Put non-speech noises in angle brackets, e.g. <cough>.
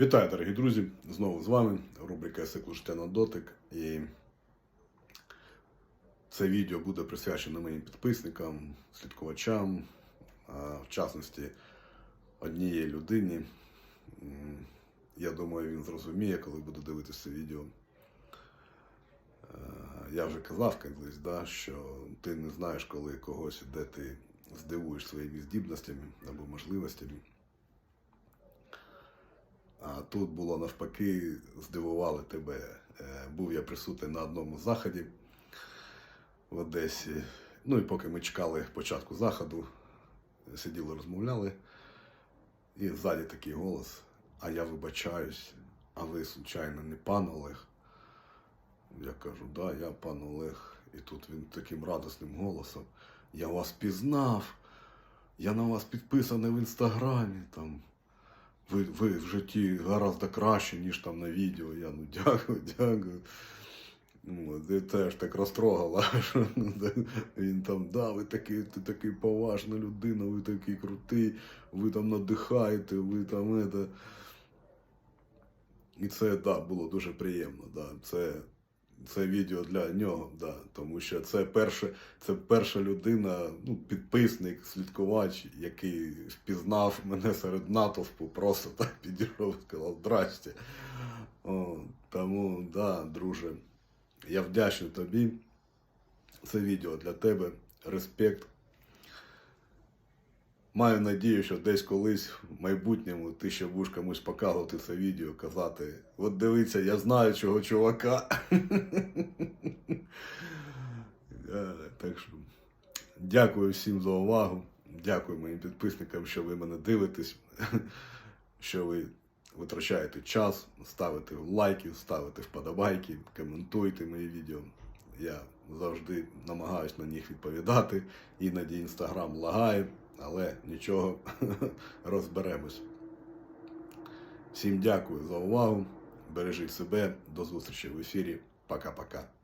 Вітаю, дорогі друзі! Знову з вами рубрика Циклу життя на дотик. І це відео буде присвячено моїм підписникам, слідкувачам, в частності однієї людині. Я думаю, він зрозуміє, коли буде дивитися відео. Я вже казав колись, да, що ти не знаєш, коли когось, де ти здивуєш своїми здібностями або можливостями. А тут було навпаки, здивували тебе. Е, Був я присутній на одному заході в Одесі. Ну і поки ми чекали початку заходу, сиділи, розмовляли, і ззаді такий голос. А я вибачаюсь, а ви, случайно, не пан Олег? Я кажу, да, я пан Олег. І тут він таким радісним голосом. Я вас пізнав, я на вас підписаний в інстаграмі. Там. Ви, ви в житті гораздо краще, ніж там на відео. Я ну <laughs> дякую, дякую. Ну, от, теж так розтрогала. <laughs> що, ну, Він там, да, ви такий, ти такий поважна людина, ви такий крутий, ви там надихаєте, ви там это. І це да, було дуже приємно. Да. Це, це відео для нього, да, тому що це перше, це перша людина, ну, підписник, слідкувач, який впізнав мене серед натовпу, просто так підійшов і сказав здрасте. Тому, да, друже, я вдячний тобі. Це відео для тебе. Респект. Маю надію, що десь колись в майбутньому ти ще будеш комусь показувати це відео, казати: от дивіться, я знаю цього чувака. <laughs> Е, Так що дякую всім за увагу. Дякую моїм підписникам, що ви мене дивитесь, <laughs> що ви витрачаєте час, ставите лайки, ставите вподобайки, коментуйте мої відео. Я завжди намагаюся на них відповідати. Іноді інстаграм лагає, але нічого, <laughs> розберемось. Всім дякую за увагу. Бережіть себе. До зустрічі в ефірі. Пока-пока.